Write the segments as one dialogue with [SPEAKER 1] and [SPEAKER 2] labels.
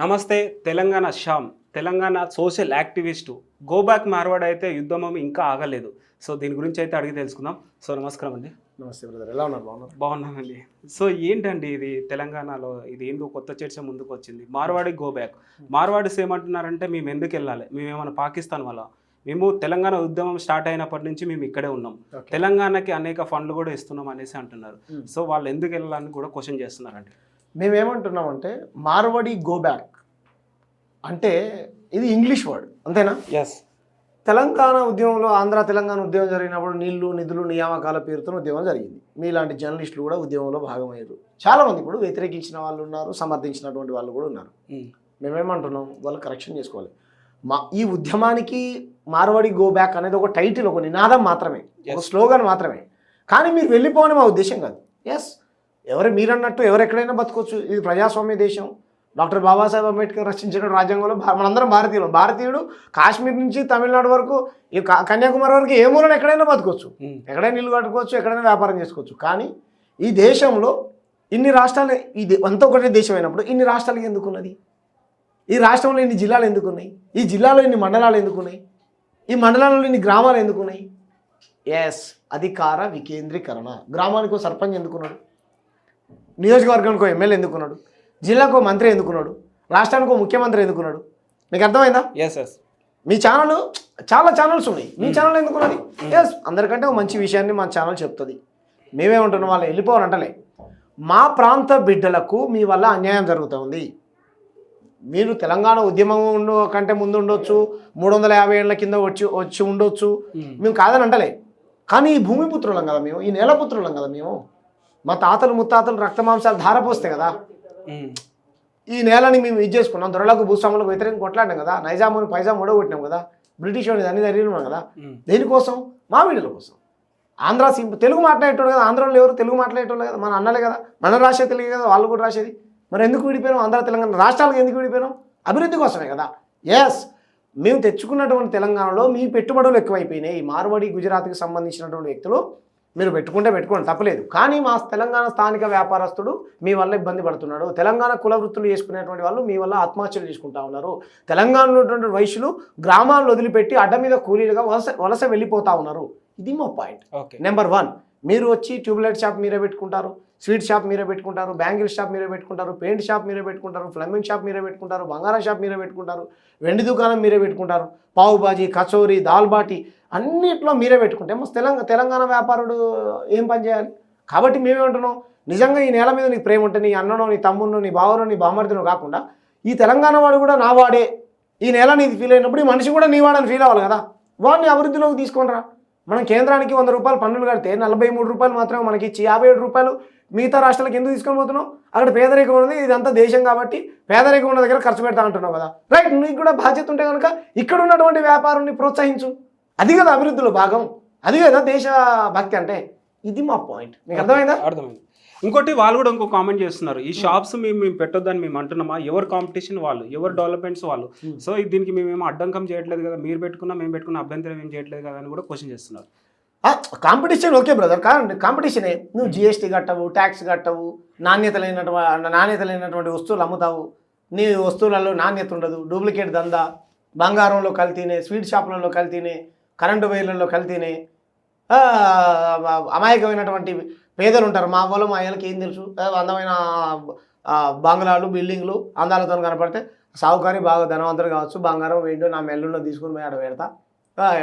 [SPEAKER 1] నమస్తే Telangana Shyam. Telangana social activist go back Marwad అయితే యుద్ధం ఇంకా ఆగలేదు. సో దీని గురించి అయితే అడిగి తెలుసుకుందాం. సో నమస్కారం అండి.
[SPEAKER 2] నమస్తే బ్రదర్. ఎలా ఉన్నారు? బాగున్నారు?
[SPEAKER 1] బాగున్నానండి సో ఏంటండి ఇది తెలంగాణలో? ఇది ఏందో కొత్త చర్చ ముందుకు వచ్చింది. మార్వాడి గో బ్యాక్ మార్వాడిస్ ఏమంటున్నారంటే మేము ఎందుకు వెళ్ళాలి? మేము ఏమైనా పాకిస్తాన్ వల్ల మేము తెలంగాణ ఉద్యమం స్టార్ట్ అయినప్పటి నుంచి మేము ఇక్కడే ఉన్నాం. తెలంగాణకి అనేక ఫండ్లు కూడా ఇస్తున్నాం అనేసి అంటున్నారు. సో వాళ్ళు ఎందుకు వెళ్ళాలని కూడా క్వశ్చన్ చేస్తున్నారండి.
[SPEAKER 2] మేమేమంటున్నామంటే మార్వడి గో బ్యాక్. అంటే ఇది ఇంగ్లీష్ వర్డ్ అంతేనా?
[SPEAKER 1] ఎస్
[SPEAKER 2] తెలంగాణ ఉద్యమంలో ఆంధ్ర తెలంగాణ ఉద్యమం జరిగినప్పుడు నీళ్ళు నిధులు నియామకాల పేరుతో ఉద్యమం జరిగింది. మీలాంటి జర్నలిస్టులు కూడా ఉద్యమంలో భాగమయ్యారు. చాలామంది ఇప్పుడు వ్యతిరేకించిన వాళ్ళు ఉన్నారు సమర్థించినటువంటి వాళ్ళు కూడా ఉన్నారు. మేమేమంటున్నాం? వాళ్ళు కరెక్షన్ చేసుకోవాలి. మా ఈ ఉద్యమానికి మార్వడి గో బ్యాక్ అనేది ఒక టైటిల్ ఒక నినాదం మాత్రమే. ఒక. స్లోగన్ మాత్రమే. కానీ మీరు వెళ్ళిపోవని మా ఉద్దేశం కాదు. ఎస్ ఎవరు మీరన్నట్టు ఎవరు ఎక్కడైనా బతకొచ్చు. ఇది ప్రజాస్వామ్య దేశం. డాక్టర్ బాబాసాహెబ్ అంబేద్కర్ రచించిన రాజ్యాంగంలో మనందరం భారతీయులు. భారతీయుడు కాశ్మీర్ నుంచి తమిళనాడు వరకు ఈ కన్యాకుమారి వరకు ఏ మూలన ఎక్కడైనా బతకొచ్చు. ఎక్కడైనా ఇల్లు కట్టుకోవచ్చు ఎక్కడైనా వ్యాపారం చేసుకోవచ్చు. కానీ ఈ దేశంలో ఇన్ని రాష్ట్రాలు ఈ దే- అంతా ఒకటే దేశం అయినప్పుడు ఇన్ని రాష్ట్రాలు ఎందుకున్నది? ఈ రాష్ట్రంలో ఇన్ని జిల్లాలు ఎందుకున్నాయి? ఈ జిల్లాలో ఇన్ని మండలాలు ఎందుకున్నాయి? ఈ మండలాలలో ఇన్ని గ్రామాలు ఎందుకున్నాయి? ఎస్ అధికార వికేంద్రీకరణ. గ్రామానికి సర్పంచ్ ఎందుకున్నాడు? నియోజకవర్గానికి ఎమ్మెల్యే ఎందుకున్నాడు? జిల్లాకు మంత్రి ఎందుకున్నాడు? రాష్ట్రానికి ఒక ముఖ్యమంత్రి ఎందుకున్నాడు? మీకు అర్థమైందా?
[SPEAKER 1] ఎస్ ఎస్
[SPEAKER 2] మీ ఛానల్ చాలా ఛానల్స్ ఉన్నాయి. మీ ఛానల్ ఎందుకున్నది? ఎస్ అందరికంటే ఒక మంచి విషయాన్ని మా ఛానల్ చెప్తుంది. మేమేమంటున్నాం వాళ్ళు వెళ్ళిపోవాలంటలే. మా ప్రాంత బిడ్డలకు మీ వల్ల అన్యాయం జరుగుతుంది మీరు తెలంగాణ ఉద్యమం కంటే ముందు ఉండొచ్చు మూడు వందల యాభై ఏళ్ళ కింద వచ్చి వచ్చి ఉండొచ్చు. మేము కాదని అంటలే. కానీ ఈ భూమి పుత్రులం కదా మేము ఈ నేల పుత్రులం కదా మేము. మా తాతలు ముత్తాతలు రక్తమాంసాలు ధారపోస్తాయి కదా. ఈ నేలని మేము ఇది చేసుకున్నాం. దొరలకు భూస్వాములకు వ్యతిరేకం కొట్లాడినాం కదా. నైజాముని పైజాం ఓడగొట్టినాం కదా. బ్రిటిష్ వాడిని అన్ని జరిగినాం కదా. దేనికోసం? మా వీడియోల కోసం. ఆంధ్ర సి తెలుగు మాట్లాడేటోడు కదా. ఆంధ్రలో ఎవరు తెలుగు మాట్లాడేటోళ్ళు కదా? మన అన్నలే కదా. మన రాసే తెలుగు కదా. వాళ్ళు కూడా రాసేది. మరి ఎందుకు విడిపోయినాం? ఆంధ్ర తెలంగాణ రాష్ట్రాలకు ఎందుకు విడిపోయినాం? అభివృద్ధి కోసమే కదా. ఎస్ మేము తెచ్చుకున్నటువంటి తెలంగాణలో మీ పెట్టుబడులు ఎక్కువైపోయినాయి. మార్వాడి గుజరాత్కి సంబంధించినటువంటి వ్యక్తులు మీరు పెట్టుకుంటే పెట్టుకోండి తప్పలేదు. కానీ మా తెలంగాణ స్థానిక వ్యాపారస్తుడు మీ వల్ల ఇబ్బంది పడుతున్నాడు. తెలంగాణ కుల వృత్తులు చేసుకునేటువంటి వాళ్ళు మీ వల్ల ఆత్మహత్యలు చేసుకుంటా ఉన్నారు. తెలంగాణలో ఉన్నటువంటి వైశ్యులు గ్రామాలను వదిలిపెట్టి అడ్డ మీద కూలీలుగా వలస వలస వెళ్ళిపోతా ఉన్నారు. ఇది మా పాయింట్
[SPEAKER 1] ఓకే
[SPEAKER 2] నెంబర్ వన్ మీరు వచ్చి ట్యూబ్లైట్ షాప్ మీరే పెట్టుకుంటారు. స్వీట్ షాప్ మీరే పెట్టుకుంటారు బ్యాంగిల్ షాప్ మీరే పెట్టుకుంటారు పెయింట్ షాప్ మీరే పెట్టుకుంటారు ఫ్లమ్మింగ్ షాప్ మీరే పెట్టుకుంటారు బంగారం షాప్ మీరే పెట్టుకుంటారు వెండి దుకాణం మీరే పెట్టుకుంటారు పావు బాజీ కచోరీ దాల్బాటి అన్నిట్లో మీరే పెట్టుకుంటే మస్తు తెలంగాణ తెలంగాణ వ్యాపారుడు ఏం పని చేయాలి? కాబట్టి మేమేమంటున్నాం నిజంగా ఈ నేల మీద నీకు ప్రేమ ఉంటే నీ అన్ననో నీ తమ్మును నీ బావనో నీ బామర్దినో కాకుండా ఈ తెలంగాణ వాడు కూడా నా వాడే. ఈ నేల నీది ఫీల్ అయినప్పుడు ఈ మనిషి కూడా నీ వాడని ఫీల్ అవ్వాలి కదా. వాడిని అభివృద్ధిలోకి తీసుకొని రా మనం కేంద్రానికి వంద రూపాయలు పన్నులు కడితే నలభై మూడు రూపాయలు మాత్రమే మనకి ఇచ్చి యాభై ఏడు రూపాయలు మిగతా రాష్ట్రాలకు ఎందుకు తీసుకొని పోతున్నాం అక్కడ పేదరికం ఉంది ఇదంతా దేశం కాబట్టి పేదరికం ఉన్న దగ్గర ఖర్చు పెడతా అంటున్నావు కదా. రైట్ నీకు కూడా బాధ్యత ఉంటే కనుక ఇక్కడ ఉన్నటువంటి వ్యాపారాన్ని ప్రోత్సహించు. అది కదా అభివృద్ధిలో భాగం. అది కదా దేశ భక్తి అంటే. ఇది మా పాయింట్ మీకు అర్థమైందా?
[SPEAKER 1] అర్థమైంది? ఇంకోటి వాళ్ళు కూడా ఇంకో కామెంట్ చేస్తున్నారు. ఈ షాప్స్ మేము మేము పెట్టొద్దని మేము అంటున్నామా? ఎవరు కాంపిటీషన్ వాళ్ళు? ఎవరు డెవలప్మెంట్స్ వాళ్ళు?
[SPEAKER 2] Hmm.
[SPEAKER 1] సో ఇది దీనికి మేము ఏమో అడ్డంకం చేయట్లేదు కదా. మీరు పెట్టుకున్నా మేము పెట్టుకున్న అభ్యంతరం ఏం చేయట్లేదు కదా అని కూడా క్వశ్చన్ చేస్తున్నారు.
[SPEAKER 2] కాంపిటీషన్ ఓకే బ్రదర్ కాదండి కాంపిటీషనే నువ్వు జిఎస్టీ కట్టవు ట్యాక్స్ కట్టవు నాణ్యత లేనటువంటి నాణ్యత లేనటువంటి వస్తువులు అమ్ముతావు. నీ వస్తువులలో నాణ్యత ఉండదు. డూప్లికేట్ దందా. బంగారంలో కల్తీనే స్వీట్ షాపులలో కల్తీనే కరెంటు వైర్లలో కల్తీనే అమాయకమైనటువంటి పేదలు ఉంటారు. మా వాళ్ళు మా అయ్యలకి ఏం తెలుసు? అందమైన బంగ్లాలు బిల్డింగ్లు అందాలతో కనపడితే సావుకారి బాగా ధనవంతుడు కావచ్చు. బంగారం వెండి నా మెల్లులో తీసుకుని పోయి ఆడ పెడతా.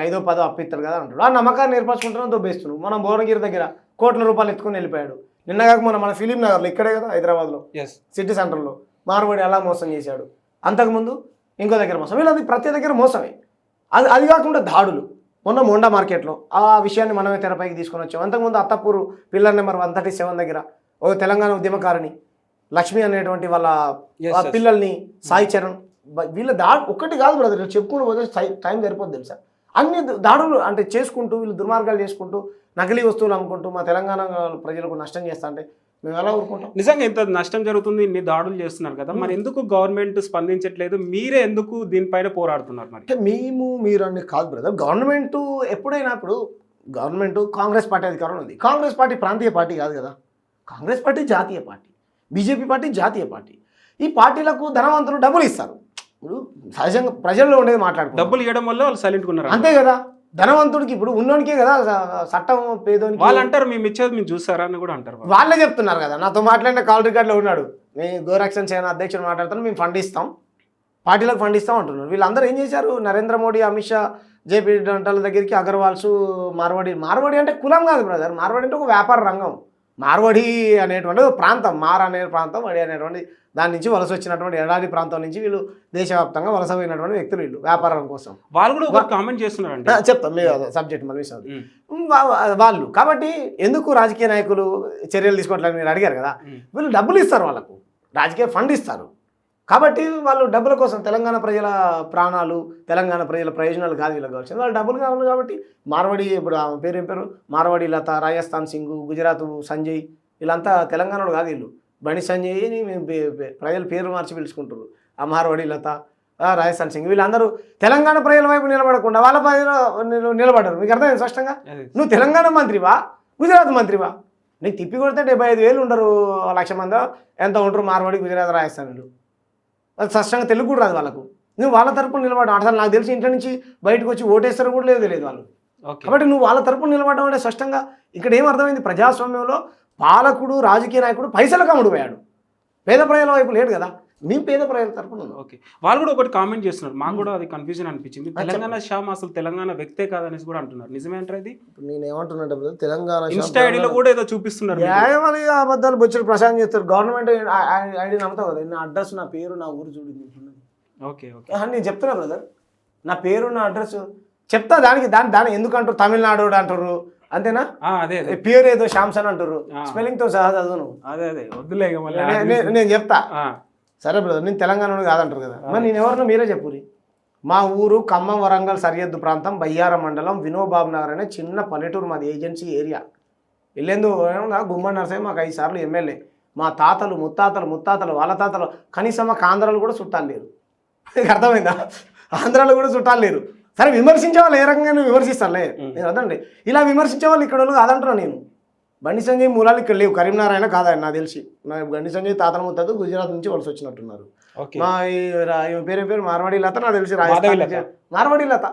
[SPEAKER 2] ఐదో పదో అప్పిస్తారు కదా అంటాడు. ఆ నమ్మకాన్ని ఏర్పరచుకుంటున్నాం దొబ్బేస్తున్నాడు మనం భువనగిరి దగ్గర కోట్ల రూపాయలు ఎత్తుకుని వెళ్ళిపోయాడు. నిన్నగాక మన మన ఫిలిం నగర్లో ఇక్కడే కదా హైదరాబాద్లో
[SPEAKER 1] ఎస్
[SPEAKER 2] సిటీ సెంటర్లో మార్వాడి ఎలా మోసం చేశాడు. అంతకుముందు ఇంకో దగ్గర మోసం. వీళ్ళది ప్రతి దగ్గర మోసమే. అది అది కాకుండా దాడులు. మొన్న మోండా మార్కెట్లో ఆ విషయాన్ని మనమే తెరపైకి తీసుకొని వచ్చాం. అంతకుముందు Attapur pillar number one thirty seven దగ్గర ఓ తెలంగాణ ఉద్యమకారిణి లక్ష్మి అనేటువంటి వాళ్ళ. పిల్లల్ని సాయి చరణ్ వీళ్ళ దా ఒక్కటి కాదు బ్రదర్. చెప్పుకుంటూ పోతే టైం సరిపోద్ది తెలుసా? అన్ని దాడులు అంటే చేసుకుంటూ వీళ్ళు దుర్మార్గాలు చేసుకుంటూ నకిలీ వస్తువులు అమ్ముకుంటూ మా తెలంగాణ ప్రజలకు నష్టం చేస్తా అంటే మేము ఎలా ఊరుకుంటాం?
[SPEAKER 1] నిజంగా ఇంత నష్టం జరుగుతుంది ఇన్ని దాడులు చేస్తున్నారు కదా మరి ఎందుకు గవర్నమెంట్ స్పందించట్లేదు? మీరే ఎందుకు దీనిపైన పోరాడుతున్నారు మరి?
[SPEAKER 2] అంటే మేము మీరు అని కాదు బ్రదర్ గవర్నమెంట్ ఎప్పుడైనా ఇప్పుడు గవర్నమెంట్ కాంగ్రెస్ పార్టీ అధికారంలో ఉంది. కాంగ్రెస్ పార్టీ ప్రాంతీయ పార్టీ కాదు కదా. కాంగ్రెస్ పార్టీ జాతీయ పార్టీ. బీజేపీ పార్టీ జాతీయ పార్టీ. ఈ పార్టీలకు ధనవంతులు డబ్బులు ఇస్తారు. ఇప్పుడు సహజంగా ప్రజల్లో ఉండేది మాట్లాడుకుంటారు
[SPEAKER 1] డబ్బులు ఇవ్వడం వల్ల వాళ్ళు సైలెంట్గా ఉన్నారు.
[SPEAKER 2] అంతే కదా. ధనవంతుడికి ఇప్పుడు ఉన్నోనికే కదా చట్టం పేదోనికి
[SPEAKER 1] వాళ్ళు అంటారు మేము ఇచ్చేది మేము చూసారా అని కూడా అంటారు వాళ్ళు.
[SPEAKER 2] చెప్తున్నారు కదా. నాతో మాట్లాడిన కాల్ రికార్డులో ఉన్నాడు. మేము గోరక్షణ సేన అధ్యక్షుడు మాట్లాడతాను మేము ఫండ్ ఇస్తాం. పార్టీలకు ఫండ్ ఇస్తాం అంటున్నారు. వీళ్ళందరూ ఏం చేశారు? నరేంద్ర మోడీ అమిత్ షా జేపీ డంటల దగ్గరికి అగర్వాల్స్ మార్వాడి మార్వాడి అంటే కులం కాదు బ్రదర్. మార్వాడి అంటే ఒక వ్యాపార రంగం. మార్వాడి అనేటువంటి ప్రాంతం మార్ అనే ప్రాంతం వడి అనేటువంటి దాని నుంచి వలస వచ్చినటువంటి ఎడారి ప్రాంతం నుంచి వీళ్ళు దేశవ్యాప్తంగా వలస పోయినటువంటి వ్యక్తులు వీళ్ళు వ్యాపారం కోసం.
[SPEAKER 1] వాళ్ళు కూడా ఒక కామెంట్ చేస్తున్నారండి.
[SPEAKER 2] ఆ, చెప్తాం మీ సబ్జెక్ట్ మళ్ళీ చదువు.
[SPEAKER 1] ఉమ్,
[SPEAKER 2] వా- వా- వాళ్ళు. కాబట్టి ఎందుకు రాజకీయ నాయకులు చర్యలు తీసుకోవట్లేదు మీరు అడిగారు కదా?
[SPEAKER 1] ఉమ్.
[SPEAKER 2] వీళ్ళు డబ్బులు ఇస్తారు వాళ్ళకు. రాజకీయ ఫండ్ ఇస్తారు. కాబట్టి వాళ్ళు డబ్బుల కోసం తెలంగాణ ప్రజల ప్రాణాలు తెలంగాణ ప్రజల ప్రయోజనాలు కాదు వీళ్ళకి కావాల్సింది. వాళ్ళు డబ్బులు కావాలి కాబట్టి మార్వాడి ఇప్పుడు ఆమె పేరు ఏం పేరు? మార్వాడి లత రాజస్థాన్ సింగ్ గుజరాత్ సంజయ్ వీళ్ళంతా తెలంగాణలో కాదు వీళ్ళు. బండి సంజయ్ అని మేము పే- పే- ప్రజలు పేరు మార్చి పిలుచుకుంటారు ఆ మార్వాడి లత ఆ రాజస్థాన్ సింగ్ వీళ్ళందరూ తెలంగాణ ప్రజల వైపు నిలబడకుండా వాళ్ళ ప్రజలు నిల- నిలబడరు మీకు అర్థమైంది స్పష్టంగా. నువ్వు తెలంగాణ మంత్రివా? గుజరాత్ మంత్రివా? నీకు తిప్పి కొడితే డెబ్బై ఐదు వేలు ఉండరు లక్ష మంది. ఎంత ఉంటారు? మార్వాడి గుజరాత్ రాజస్థాన్లు అది స్పష్టంగా తెలుగు కూడా రాదు వాళ్ళకు. నువ్వు వాళ్ళ తరపున నిలబడ అసలు నాకు తెలిసి ఇంట్లో నుంచి బయటకు వచ్చి ఓటేస్తారు కూడా లేదు తెలియదు వాళ్ళు.
[SPEAKER 1] ఓకే.
[SPEAKER 2] కాబట్టి నువ్వు వాళ్ళ తరపున నిలబడడం అంటే స్పష్టంగా ఇక్కడ ఏం అర్థమైంది? ప్రజాస్వామ్యంలో పాలకుడు రాజకీయ నాయకుడు పైసలకు అమ్ముడుపోయాడు పేద ప్రజల వైపు లేడు కదా. మేము పేద ప్రజల తరపున
[SPEAKER 1] ఓకే. వాళ్ళు కూడా ఒకటి కామెంట్ చేస్తున్నారు. మాకు కూడా అది కన్ఫ్యూజన్ అనిపించింది. తెలంగాణ శ్యామ్ అసలు తెలంగాణ వ్యక్తే కాదనేసి కూడా అంటున్నారు. నిజమే అంటారు ఇది?
[SPEAKER 2] నేను ఏమంటున్నాను బ్రదర్, తెలంగాణ
[SPEAKER 1] ఇన్స్టా ఐడిలో కూడా ఏదో చూపిస్తున్నారు.
[SPEAKER 2] న్యాయమని అబద్ధాలు బొచ్చులు ప్రశాంత్ చేస్తారు. గవర్నమెంట్ ఐడి నమ్ముతావు కదా? నా అడ్రస్ నా పేరు నా ఊరు చూడు.
[SPEAKER 1] Okay okay.
[SPEAKER 2] నేను చెప్తున్నా బ్రదర్ నా పేరు నా అడ్రస్ చెప్తా. దానికి దాని దాని ఎందుకు అంటారు? తమిళనాడు అంటారు. అంతేనా?
[SPEAKER 1] అదే
[SPEAKER 2] పేరు ఏదో శాంసన్ అంటారు. స్పెల్లింగ్తో సహా చదువును
[SPEAKER 1] అదే అదే. వద్దులే
[SPEAKER 2] నేను చెప్తా. సరే బ్రదర్ నేను తెలంగాణ కాదంటారు కదా. మరి నేను ఎవరినో మీరే చెప్పురి మా ఊరు ఖమ్మం వరంగల్ సరిహద్దు ప్రాంతం బయ్యారం మండలం వినోబాబు నగర్ అనే చిన్న పల్లెటూరు మాది ఏజెన్సీ ఏరియా. వెళ్ళేందు గుమ్మడి నరసయ్య మాకు ఐదు సార్లు ఎమ్మెల్యే. మా తాతలు ముత్తాతలు ముత్తాతలు వాళ్ళ తాతలు కనీసం మాకు ఆంధ్రాలో కూడా చుట్టాలు లేరు. అర్థమైందా? ఆంధ్రాలో కూడా చుట్టాలు లేరు. సరే విమర్శించే వాళ్ళు ఏ రకంగా నేను విమర్శిస్తానులే నేను వద్దండి. ఇలా విమర్శించే వాళ్ళు ఇక్కడ వాళ్ళు కాదంటున్నా నేను. బండి సంజయ్ మూలాలు ఇక్కడ లేవు. కరీంనారాయణ కాదని నాకు తెలిసి. నా బండి సంజయ్ తాతల ముత్తదు గుజరాత్ నుంచి వలస వచ్చినట్టున్నారు. మా పేరు పేరు మార్వాడి లత నాకు తెలిసి రాజస్థాన్ మార్వాడి లత.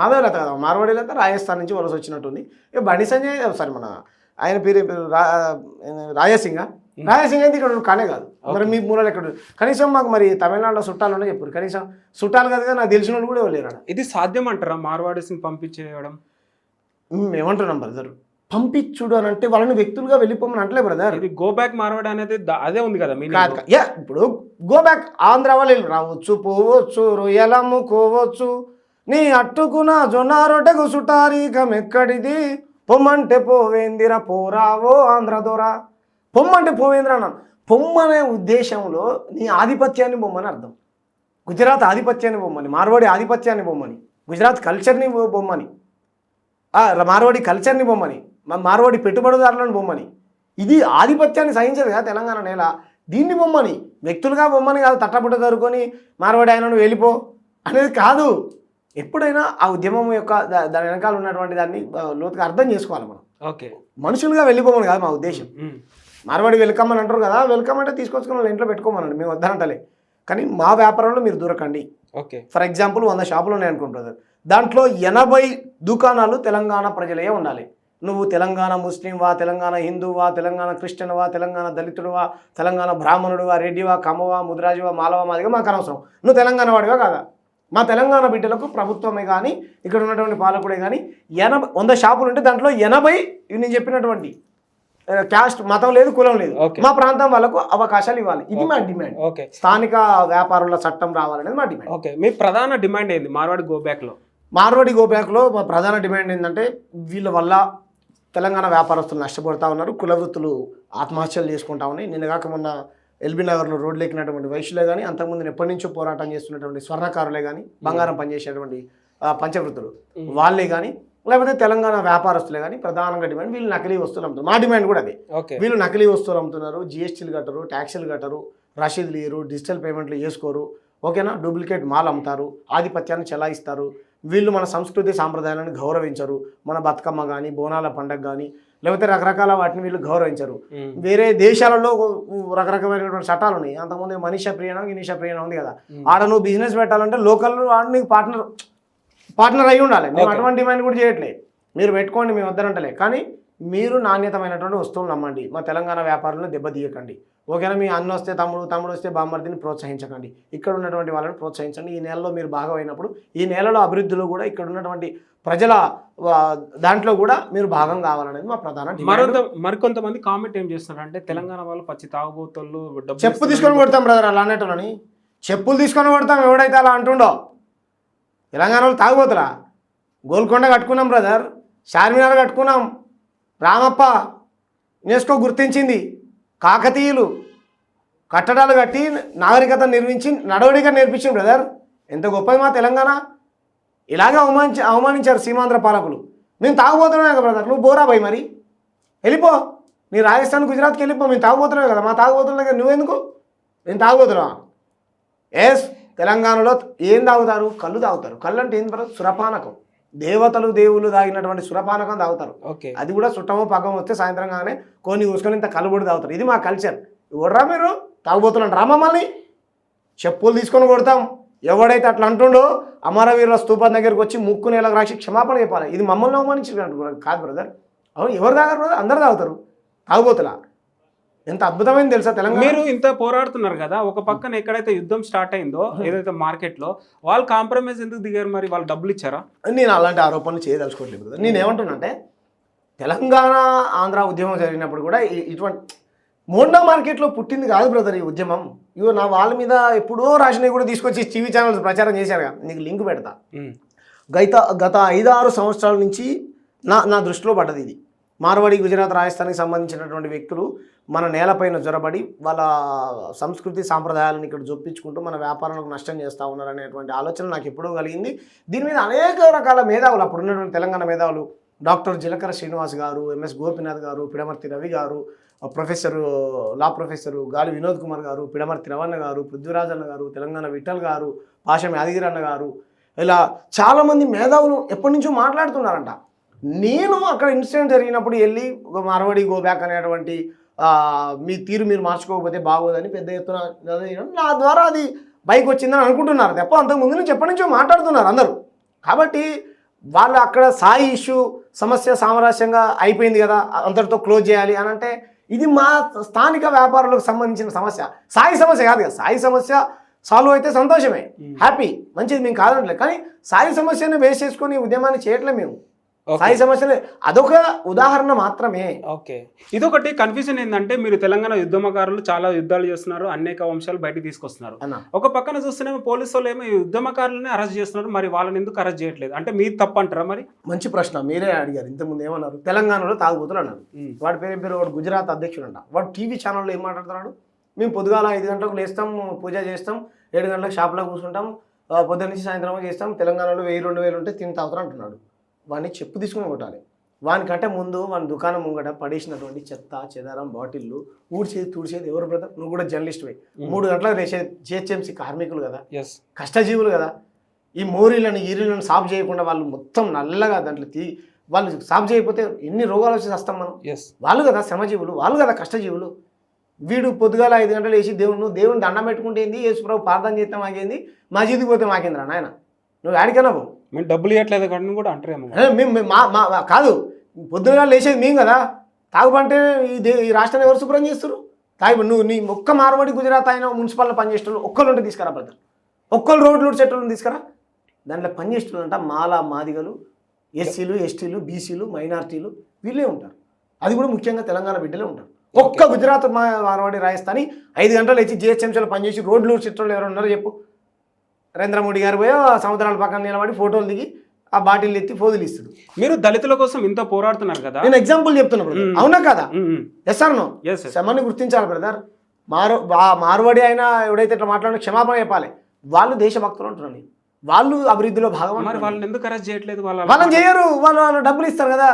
[SPEAKER 2] మాధవి లత కదా మార్వాడి లత రాజస్థాన్ నుంచి వలస వచ్చినట్టుంది. ఇక బండి సంజయ్ సారీ మన ఆయన పేరు ఏం పేరు? రా రాజసింగ రాజసింగ్ అయితే ఇక్కడ కానే కాదు. మరి మీ మూలాలు ఎక్కడ కనీసం మాకు మరి తమిళనాడులో చుట్టాలు ఉన్నాయి చెప్పారు కనీసం చుట్టాలు కదా నాకు తెలిసిన వాళ్ళు కూడా లేరు.
[SPEAKER 1] ఇది సాధ్యం అంటారా? మార్వాడిస్ని పంపించేయడం?
[SPEAKER 2] మేము ఏమంటున్నాం బ్రదర్ పంపించుడు అని అంటే వాళ్ళని వ్యక్తులుగా వెళ్ళిపోమని అంటలే బ్రదర్
[SPEAKER 1] ఇది గో బ్యాక్ మార్వాడి అనేది అదే ఉంది కదా.
[SPEAKER 2] యా ఇప్పుడు గో బ్యాక్ ఆంధ్ర వాళ్ళు రావచ్చు పోవచ్చు రొయ్యలమ్ముకోవచ్చు నీ అట్టుకున్న జొన్న రొట్టెకు సుటారీకం ఎక్కడిది? పొమ్మంటే పోవేందిరా పోరావో ఆంధ్ర దొరా. పొమ్మంటే పోవేంద్ర అన్నాను. పొమ్మనే ఉద్దేశంలో నీ ఆధిపత్యాన్ని బొమ్మని అర్థం. గుజరాత్ ఆధిపత్యాన్ని బొమ్మని మార్వాడి ఆధిపత్యాన్ని బొమ్మని గుజరాత్ కల్చర్ని బొమ్మని మార్వాడి కల్చర్ని బొమ్మని. మా- మార్వాడి పెట్టుబడిదారులను బొమ్మని. ఇది ఆధిపత్యాన్ని సహించదు కదా తెలంగాణ నేల. దీన్ని బొమ్మని వ్యక్తులుగా బొమ్మని కాదు తట్టబుట్ట దొరుకొని మార్వాడి ఆయనను వెళ్ళిపో అనేది కాదు. ఎప్పుడైనా ఆ ఉద్యమం యొక్క దాని వెనకాల ఉన్నటువంటి దాన్ని లోతుగా అర్థం చేసుకోవాలి మనం.
[SPEAKER 1] ఓకే.
[SPEAKER 2] మనుషులుగా వెళ్ళిపోమని కాదు మా ఉద్దేశం. మార్వాడి వెల్కమ్ అని అంటారు కదా వెల్కమ్ అంటే తీసుకొచ్చుకుని వాళ్ళ ఇంట్లో పెట్టుకోమనండి మేము వద్దనంటలే. కానీ మా వ్యాపారంలో మీరు దూరకండి.
[SPEAKER 1] ఓకే.
[SPEAKER 2] ఫర్ ఎగ్జాంపుల్ వంద షాపులు ఉన్నాయి అనుకుంటుంది దాంట్లో ఎనభై దుకాణాలు తెలంగాణ ప్రజలే ఉండాలి. నువ్వు తెలంగాణ ముస్లింవా తెలంగాణ హిందువా తెలంగాణ క్రిస్టియన్వా తెలంగాణ దళితుడువా తెలంగాణ బ్రాహ్మణుడువా రెడ్డివా కమ్మవా ముద్రాజువా మాలవా మాదిగా మాకు అనవసరం. నువ్వు తెలంగాణ వాడివా కాదా? మా తెలంగాణ బిడ్డలకు ప్రభుత్వమే కానీ ఇక్కడ ఉన్నటువంటి పాలకుడే కానీ ఎనభై వంద షాపులు ఉంటే దాంట్లో ఎనభై నేను చెప్పినటువంటి క్యాస్ట్ మతం లేదు కులం లేదు. మా ప్రాంతం వాళ్ళకు అవకాశాలు ఇవ్వాలి. ఇది మా డిమాండ్.
[SPEAKER 1] ఓకే.
[SPEAKER 2] స్థానిక వ్యాపారుల చట్టం రావాలనేది మా డిమాండ్.
[SPEAKER 1] ఓకే. మీ ప్రధాన డిమాండ్ ఏంది? మార్వాడి గో బ్యాక్లో
[SPEAKER 2] మార్వాడి గోబ్యాక్లో మా ప్రధాన డిమాండ్ ఏంటంటే వీళ్ళ వల్ల తెలంగాణ వ్యాపారస్తులు నష్టపోతా ఉన్నారు కుల వృత్తులు ఆత్మహత్యలు చేసుకుంటా ఉన్నాయి. నిన్న కాక మొన్న ఎల్బీ నగర్లో రోడ్లు ఎక్కినటువంటి వైశ్యులే కానీ అంతకుముందు ఎప్పటి నుంచో పోరాటం చేస్తున్నటువంటి స్వర్ణకారులే కానీ బంగారం పనిచేసేటువంటి పంచవృత్తులు వాళ్ళే కానీ లేకపోతే తెలంగాణ వ్యాపారస్తులే కానీ ప్రధానంగా డిమాండ్ వీళ్ళు నకిలీ వస్తువులు అమ్ముతారు. మా డిమాండ్ కూడా అదే. వీళ్ళు నకిలీ వస్తువులు అమ్ముతున్నారు జిఎస్టీలు కట్టరు ట్యాక్సీలు కట్టరు రసీదులు ఇయ్యరు డిజిటల్ పేమెంట్లు చేసుకోరు. ఓకేనా? డూప్లికేట్ మాల్ అమ్ముతారు ఆధిపత్యాన్ని చెలాయిస్తారు. వీళ్ళు మన సంస్కృతి సాంప్రదాయాలను గౌరవించరు. మన బతుకమ్మ కానీ బోనాల పండగ కానీ లేకపోతే రకరకాల వాటిని వీళ్ళు గౌరవించరు. వేరే దేశాలలో రకరకమైనటువంటి చట్టాలు ఉన్నాయి. అంతకుముందు మనీషా ప్రియన గినీషా ప్రియన ఉంది కదా. ఆడ నువ్వు బిజినెస్ పెట్టాలంటే లోకల్ ఆడ నీకు పార్ట్నర్ పార్ట్నర్ అయి ఉండాలి. మేము. అటువంటి డిమాండ్ కూడా చేయట్లే. మీరు పెట్టుకోండి మేము వద్దనంటలే. కానీ మీరు నాణ్యతమైనటువంటి వస్తువులు నమ్మండి. మా తెలంగాణ వ్యాపారులను దెబ్బతీయకండి ఓకేనా? మీ అన్న వస్తే తమ్ముడు తమ్ముడు వస్తే బామ్మర్దిని ప్రోత్సహించకండి. ఇక్కడ ఉన్నటువంటి వాళ్ళని ప్రోత్సహించండి. ఈ నెలలో మీరు భాగమైనప్పుడు ఈ నెలలో అభివృద్ధిలో కూడా ఇక్కడ ఉన్నటువంటి ప్రజల దాంట్లో కూడా మీరు భాగం కావాలనేది మా ప్రధాన.
[SPEAKER 1] మరొంత మరికొంతమంది కామెంట్ ఏం చేస్తున్నారు అంటే తెలంగాణ వాళ్ళు పచ్చి తాగుబోతులు
[SPEAKER 2] చెప్పు తీసుకొని. కొడతాం బ్రదర్ అలా అనేటోళ్ళని. చెప్పులు తీసుకొని కొడతాం ఎవడైతే అలా అంటుండో. తెలంగాణ వాళ్ళు తాగుబోతులా? గోల్కొండ కట్టుకున్నాం బ్రదర్ చార్మినార్ కట్టుకున్నాం. రామప్ప యునెస్కో గుర్తించింది. కాకతీయులు కట్టడాలు కట్టి నాగరికత నిర్మించి నడవడిగా నేర్పించింది బ్రదర్. ఎంత గొప్పది మా తెలంగాణ. ఇలాగే అవమానించి అవమానించారు సీమాంధ్ర పాలకులు. మేము తాగుబోతున్నామే కదా బ్రదర్ నువ్వు బోరా భయ్ మరి. వెళ్ళిపో. నీ రాజస్థాన్ గుజరాత్కి వెళ్ళిపో మేము తాగుబోతున్నామే కదా. మా తాగుబోతుల దగ్గర నువ్వెందుకు? నేను తాగుబోతున్నావా ఎస్ తెలంగాణలో ఏం తాగుతారు? కళ్ళు తాగుతారు. కళ్ళు అంటే ఏంది బ్రదర్? సురపానకం. దేవతలు దేవుళ్ళు తాగినటువంటి సురపానకం తాగుతారు.
[SPEAKER 1] ఓకే.
[SPEAKER 2] అది కూడా చుట్టమో పక్కం వస్తే సాయంత్రం కాగానే కొన్ని కూసుకొని ఇంత కలుబడి తాగుతారు. ఇది మా కల్చర్. ఎవడరా మీరు? తాగుబోతున్నాడు. రా మమ్మల్ని. చెప్పులు తీసుకొని కొడతాం. ఎవడైతే అట్లా అంటుండో అమరవీరుల స్తూపం దగ్గరికి వచ్చి ముక్కు నేలకు రాసి క్షమాపణ చెప్పాలి. ఇది మమ్మల్ని అవమానించినట్టు కాదు బ్రదర్ అవును ఎవరు తాగారు బ్రదర్ అందరు తాగుతారు. తాగుబోతులా? ఎంత అద్భుతమైంది తెలుసా తెలంగాణ?
[SPEAKER 1] మీరు ఇంత పోరాడుతున్నారు కదా ఒక పక్కన ఎక్కడైతే యుద్ధం స్టార్ట్ అయిందో ఏదైతే మార్కెట్లో వాళ్ళు కాంప్రమైజ్ ఎందుకు దిగారు మరి? వాళ్ళు డబ్బులు ఇచ్చారా?
[SPEAKER 2] నేను అలాంటి ఆరోపణలు చేయదలుచుకోవట్లేదు నేను ఏమంటున్నా అంటే తెలంగాణ ఆంధ్ర ఉద్యమం జరిగినప్పుడు కూడా ఇటువంటి మోండా మార్కెట్లో పుట్టింది కాదు బ్రదర్ ఈ ఉద్యమం. ఇగో నా వాళ్ళ మీద ఎప్పుడో రాసినవి కూడా తీసుకొచ్చి టీవీ ఛానల్స్ ప్రచారం చేశారు కదా నీకు లింక్ పెడతా. గత గత ఐదు ఆరు సంవత్సరాల నుంచి నా నా దృష్టిలో పడ్డది ఇది. మార్వాడి గుజరాత్ రాజస్థాన్కి సంబంధించినటువంటి వ్యక్తులు మన నేలపైన జొరబడి వాళ్ళ సంస్కృతి సాంప్రదాయాలను ఇక్కడ జొప్పించుకుంటూ మన వ్యాపారాలకు నష్టం చేస్తూ ఉన్నారనేటువంటి ఆలోచన నాకు ఎప్పుడూ కలిగింది. దీని మీద అనేక రకాల మేధావులు అప్పుడు ఉన్నటువంటి తెలంగాణ మేధావులు డాక్టర్ జిలకర శ్రీనివాస్ గారు ఎంఎస్ గోపినాథ్ గారు పిడమర్తి రవి గారు ప్రొఫెసర్ లా ప్రొఫెసరు గాలి వినోద్ కుమార్ గారు పిడమర్తి రవణ గారు పృథ్వీరాజన్న గారు తెలంగాణ విఠల్ గారు పాషం యాదగిరి గారు. ఇలా చాలామంది మేధావులు ఎప్పటి నుంచో మాట్లాడుతున్నారంట. నేను అక్కడ ఇన్సిడెంట్ జరిగినప్పుడు వెళ్ళి ఒక మార్వడి గో బ్యాక్ అనేటువంటి మీ తీరు మీరు మార్చుకోకపోతే బాగోదని పెద్ద ఎత్తున. నా ద్వారా అది బైక్ వచ్చిందని అనుకుంటున్నారు. తప్ప అంతకు ముందు నుంచి ఎప్పటి నుంచో మాట్లాడుతున్నారు అందరూ. కాబట్టి వాళ్ళు అక్కడ సాయి ఇష్యూ సమస్య సామరస్యంగా అయిపోయింది కదా అందరితో క్లోజ్ చేయాలి అని అంటే ఇది మా స్థానిక వ్యాపారులకు సంబంధించిన సమస్య. సాయి సమస్య కాదు కదా సాయి సమస్య సాల్వ్ అయితే సంతోషమే. హ్యాపీ మంచిది మేము కాదనట్లేదు కానీ సాయి సమస్యను బేస్ చేసుకొని ఉద్యమాన్ని చేయట్లేదు మేము. సాయి సమస్యలు. అదొక ఉదాహరణ మాత్రమే.
[SPEAKER 1] ఓకే ఇదొకటి కన్ఫ్యూజన్ ఏంటంటే మీరు తెలంగాణ యుద్ధమకారులు చాలా యుద్ధాలు చేస్తున్నారు అనేక వంశాలు బయటికి తీసుకొస్తున్నారు. ఒక పక్కన చూస్తేనేమో పోలీసు వాళ్ళు ఏమో యుద్ధమకారులని అరెస్ట్ చేస్తున్నారు మరి వాళ్ళని ఎందుకు అరెస్ట్ చేయట్లేదు? అంటే మీరు తప్పు అంటారా మరి?
[SPEAKER 2] మంచి ప్రశ్న. మీరే అడిగారు. ఇంతకుముందు ఏమన్నారు? తెలంగాణలో తాగుబోతులు అన్నారు. వాడి పేరు పేరు? వాడు గుజరాత్ అధ్యక్షుడు అంట వాడు టీవీ ఛానల్లో ఏం మాట్లాడుతున్నాడు? మేము పొద్దుగాల ఐదు గంటలకు లేస్తాం పూజ చేస్తాం ఏడు గంటలకు షాప్లో కూర్చుంటాం పొద్దున్న నుంచి సాయంత్రం చేస్తాం తెలంగాణలో వెయ్యి రెండు వేలు ఉంటే తిని తాగుతారు అంటున్నాడు వాడిని చెప్పు తీసుకుని కొట్టాలి. వానికంటే ముందు వాని దుకాణం ముంగట పడేసినటువంటి చెత్త చెదారం బాటిల్లు ఊడ్చేది తుడిచేది ఎవరు బ్రదర్? నువ్వు కూడా జర్నలిస్ట్ పోయి మూడు గంటలకు లేచేది జిహెచ్ఎంసీ కార్మికులు కదా? కష్టజీవులు కదా? ఈ మోరీలను ఈరీలను సాఫ్ చేయకుండా వాళ్ళు మొత్తం నల్లగా దాంట్లో తీ వాళ్ళు సాఫ్ చేయకపోతే ఎన్ని రోగాలు వచ్చి వస్తాం మనం? వాళ్ళు కదా శ్రమజీవులు వాళ్ళు కదా కష్టజీవులు. వీడు పొద్దుగాల ఐదు గంటలు వేసి దేవుడు దేవుని దండం పెట్టుకుంటే ఏంది? యేసుప్రభు ప్రార్థన చేస్తే మాకేంది? మసీదుకి పోతే మాకేందిరా నాయన? నువ్వు ఆడికన్నా పో.
[SPEAKER 1] మేము డబ్బులు ఇవ్వట్లేదు కానీ కూడా అంటారేమో.
[SPEAKER 2] ఏ, మేము మా కాదు. పొద్దున లేచేది మేము కదా. తాగుబంటే ఈ దే ఈ రాష్ట్రాన్ని ఎవరు శుభ్రం చేస్తారు తాగి నువ్వు నీ ఒక్క మార్వాడి గుజరాత్ అయిన మున్సిపల్లో పనిచేసేటోళ్ళు ఒక్కరు ఉంటే తీసుకురా బ్రదర్ ఒక్కరు రోడ్లు చెట్టులను తీసుకురా. దాంట్లో పనిచేసేటోళ్ళు అంట మాల మాదిగలు ఎస్సీలు ఎస్టీలు బీసీలు మైనార్టీలు వీళ్ళే ఉంటారు. అది కూడా ముఖ్యంగా తెలంగాణ బిడ్డలే ఉంటారు. ఒక్క గుజరాత్ మా మార్వాడి రాజస్థానీ ఐదు గంటలు వచ్చి జిహెచ్ఎంసీలో పనిచేసి రోడ్లు చెట్టులు ఎవరు ఉన్నారో చెప్పు. నరేంద్ర మోడీ గారు పోయి సముద్రాల పక్కన నిలబడి ఫోటోలు దిగి ఆ బాటిల్ ఎత్తి ఫోజులు ఇస్తాడు.
[SPEAKER 1] మీరు దళితుల కోసం ఇంత పోరాడుతున్నారు కదా?
[SPEAKER 2] నేను ఎగ్జాంపుల్ చెప్తున్నా బ్రదర్ అవునా కదా? ఎస్ సార్ నో శ్రమని గుర్తించాలి బ్రదర్ మారు మారువడి అయినా ఎవడైతే ఇట్లా మాట్లాడిన క్షమాపణ చెప్పాలి. వాళ్ళు దేశభక్తులు అంటున్నాను నేను. వాళ్ళు అభివృద్ధిలో భాగం
[SPEAKER 1] మరి
[SPEAKER 2] అంటున్నాను.
[SPEAKER 1] వాళ్ళని ఎందుకు అరెస్ట్ చేయట్లేదు? వాళ్ళ
[SPEAKER 2] వాళ్ళని చేయరు. వాళ్ళు వాళ్ళు డబ్బులు ఇస్తారు కదా.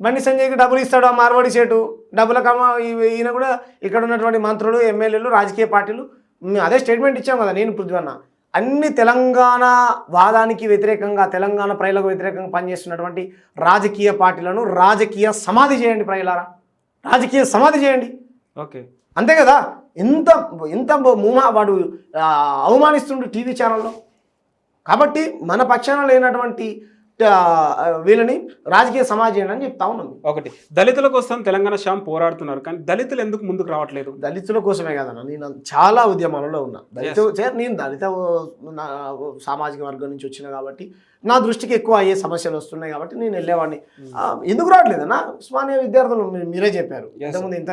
[SPEAKER 2] బండి సంజయ్కి డబ్బులు ఇస్తాడు ఆ మార్వాడి సేటు డబ్బుల కమ్మ ఈ- ఈయన కూడా ఇక్కడ ఉన్నటువంటి మంత్రులు ఎమ్మెల్యేలు రాజకీయ పార్టీలు. అదే స్టేట్మెంట్ ఇచ్చాం కదా నేను పృథ్వీ అన్న తెలంగాణ వాదానికి వ్యతిరేకంగా తెలంగాణ ప్రజలకు వ్యతిరేకంగా పనిచేస్తున్నటువంటి రాజకీయ పార్టీలను రాజకీయ సమాధి చేయండి ప్రజలారా. రాజకీయ సమాధి చేయండి.
[SPEAKER 1] ఓకే.
[SPEAKER 2] అంతే కదా? ఎంత ఎంత మూమా వాడు అవమానిస్తుండు టీవీ ఛానల్లో. కాబట్టి మన పక్షాన లేనటువంటి వీళ్ళని రాజకీయ సమాజం అని చెప్తా ఉన్నాం.
[SPEAKER 1] ఒకటి. దళితుల కోసం తెలంగాణ శ్యామ్ పోరాడుతున్నారు కానీ దళితులు ఎందుకు ముందుకు రావట్లేదు?
[SPEAKER 2] దళితుల కోసమే కదన్న నేను చాలా ఉద్యమాలలో ఉన్నా. దళిత నేను దళిత సామాజిక వర్గం నుంచి వచ్చిన కాబట్టి నా దృష్టికి ఎక్కువ అయ్యే సమస్యలు వస్తున్నాయి కాబట్టి నేను వెళ్ళేవాడిని. ఆ, ఎందుకు రావట్లేదన్న ఉస్మానియా విద్యార్థులు మీరే చెప్పారు. ఇంతకుముందు ఇంత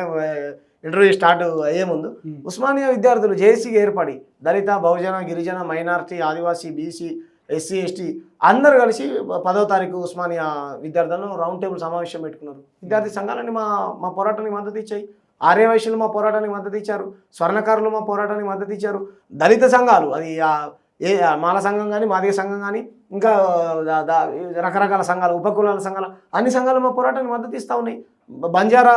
[SPEAKER 2] ఇంటర్వ్యూ స్టార్ట్ అయ్యే ముందు
[SPEAKER 1] Hmm.
[SPEAKER 2] ఉస్మానియా విద్యార్థులు జేఏసీగా ఏర్పడి దళిత బహుజన గిరిజన minority Adivasi BC SC ST అందరూ కలిసి పదో తారీఖు ఉస్మానియా విద్యార్థులను రౌండ్ టేబుల్ సమావేశం పెట్టుకున్నారు. విద్యార్థి సంఘాలని మా మా పోరాటానికి మద్దతు ఇచ్చాయి. ఆర్యవైశ్యులు మా పోరాటానికి మద్దతు ఇచ్చారు. స్వర్ణకారులు మా పోరాటానికి మద్దతు ఇచ్చారు. దళిత సంఘాలు అది ఏ మాల సంఘం కానీ మాదిగ సంఘం కానీ ఇంకా దా- దా- రకరకాల సంఘాలు ఉపకులాల సంఘాలు అన్ని సంఘాలు మా పోరాటానికి మద్దతు ఇస్తూ ఉన్నాయి. బంజారా